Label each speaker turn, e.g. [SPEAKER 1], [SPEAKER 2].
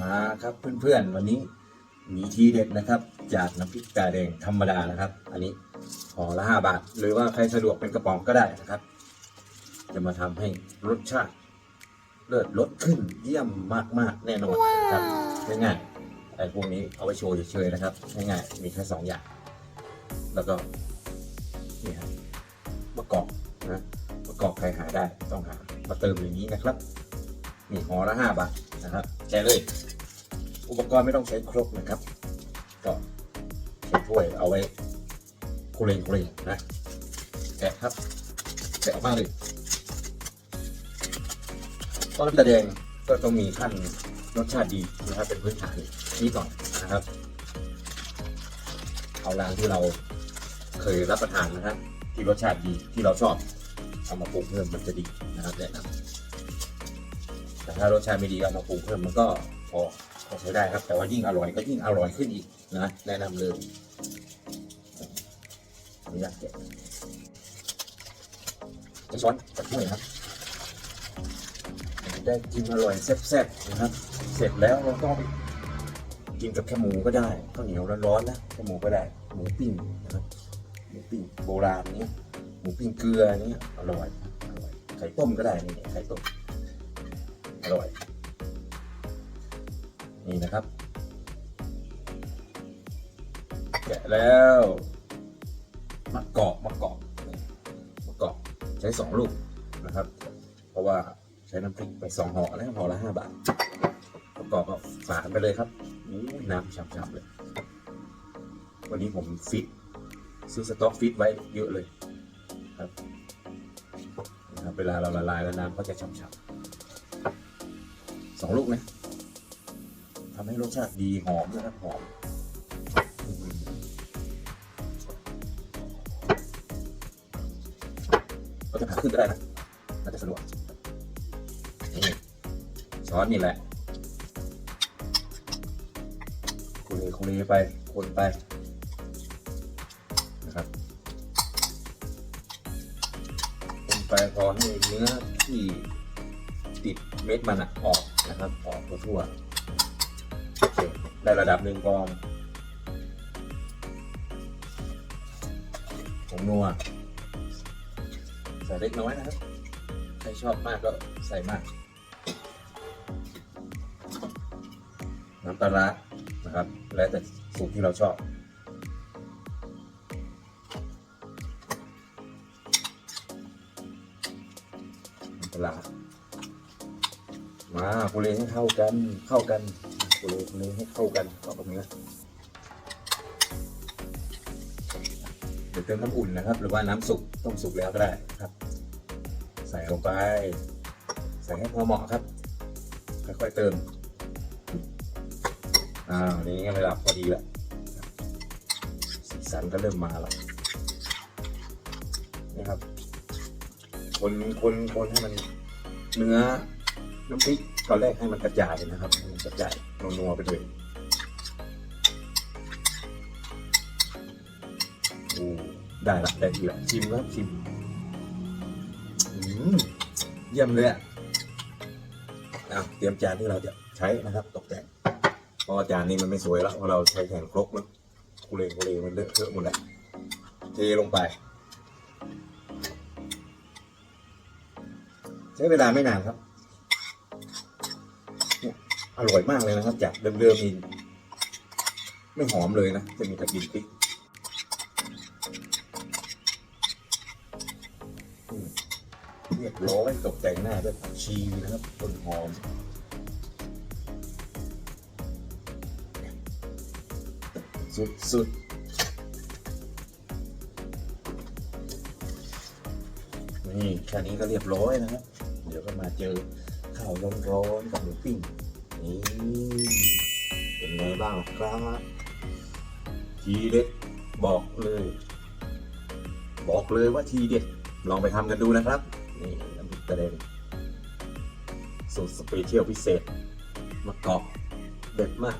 [SPEAKER 1] มาครับเพื่อนๆวันนี้มีทีเด็ดนะครับ จากน้ำพริกตาแดงธรรมดานะครับ อันนี้ห่อละห้าบาท หรือว่าใครสะดวกเป็นกระป๋องก็ได้นะครับ จะมาทำให้รสชาติ เลิศลดขึ้นเยี่ยมมากๆแน่นอนนะครับง่ายๆไอ้พวกนี้เอาไว้โชว์เฉยๆนะครับง่ายๆมีแค่สองอย่าง แล้วก็นี่ครับมะกอกนะมะกอกใครหาได้ต้องหามาเติมอย่างนี้นะครับมีห่อละห้าบาทนะครับแกะเลย อุปกรณ์ไม่ต้องใช้ครบนะครับ ก็ใช้ถ้วยเอาไว้คุเรงคุเรงนะแกะครับแกะออกมาเลยต้นน้ำตาแดงก็ต้องมีขั้นรสชาติดีนะครับ เป็นพื้นฐานนี้ก่อนนะครับ เอารางที่เราเคยรับประทานนะครับ ที่รสชาติดีที่เราชอบเอามาปรุงเพิ่มมันจะดีนะครับแนะนำแต่ถ้ารสชาติไม่ดีเอามาปรุงเพิ่มมันก็พอ พอใช้ได้ครับ แต่ว่ายิ่งอร่อยก็ยิ่งอร่อยขึ้นอีกนะแนะนำเลยอนุญาตแกะจะช้อนกับถ้วยครับ ได้กินอร่อยแซ่บๆนะครับ เสร็จแล้วเราก็กินกับแค่หมูก็ได้ข้าวเหนียวร้อนๆนะแค่หมูก็ได้หมูปิ้งนะครับหมูปิ้งโบราณนี้หมูปิ้งเกลือนี้อร่อยอร่อยไข่ต้มก็ได้นี่ไข่ต้มอร่อย นี่นะครับ แกะแล้วมะกอกมะกอกมะกอกใช้สองลูกนะครับ เพราะว่าใช้น้ำพริกไปสองห่อแล้วห่อละห้าบาทมะกอกก็ฝานไปเลยครับน้ำฉ่ำๆเลย วันนี้ผมฟิตซื้อสต๊อกฟิตไว้เยอะเลยครับนะครับเวลาเราละลายแล้วน้ำก็จะฉ่ำๆสองลูกนะ ทำให้รสชาติดีหอมนะครับหอมอืมก็จะผ่าขึ้นก็ได้นะน่าจะสะดวกนี่ช้อนนี่แหละคุยคุยไปคนไปนะครับคนไปพอให้เนื้อที่ติดเม็ดมันอะออกนะครับออกทั่วๆ อเคได้ระดับหนึ่งกองผงนัวใส่เล็กน้อยนะครับ ใครชอบมากก็ใส่มาก น้ำปลาร้านะครับ แล้วแต่สูตรที่เราชอบน้ำปลามาโคเลให้เข้ากันเข้ากัน โคเลโคเลให้เข้ากันเข้ากับเนื้อเดี๋ยวเติมน้ำอุ่นนะครับ หรือว่าน้ำสุกต้มสุกแล้วก็ได้ครับ ใส่ลงไป ใส่ให้พอเหมาะครับ ค่อยๆเติมอ่านี่ระดับพอดีแล้วสีสันก็เริ่มมาแล้วนี่ครับ คนคนคนให้มันเนื้อ น้ำพริกตอนแรกให้มันกระจายนะครับให้มันกระจายนัวๆไปเลยโอ้ได้ละได้ทีละชิมครับชิมอืมเยี่ยมเลยอะอะเตรียมจานที่เราจะใช้นะครับตกแต่งเพราะว่าจานนี้มันไม่สวยแล้วเพราะเราใช้แข่งครกเนอะคุเรคุเรมันเลอะเทอะหมดแล้วเทลงไป ใช้เวลาไม่นานครับ อร่อยมากเลยนะครับ จากเดิมๆนี่ไม่หอมเลยนะ จะมีแต่กลิ่นพริกเรียบร้อยตกแต่งหน้าด้วยผักชีนะครับต้นหอมสุดสุดนี่แค่นี้ก็เรียบร้อยนะครับ เดี๋ยวก็มาเจอข้าวร้อนๆกับหมูปิ้ง นี่เป็นไงบ้างครับ ทีเด็ดบอกเลย บอกเลยว่าทีเด็ดลองไปทำกันดูนะครับ นี่น้ำพริกตะเด็นสูตรสเปเชียลพิเศษมะกอกเด็ดมาก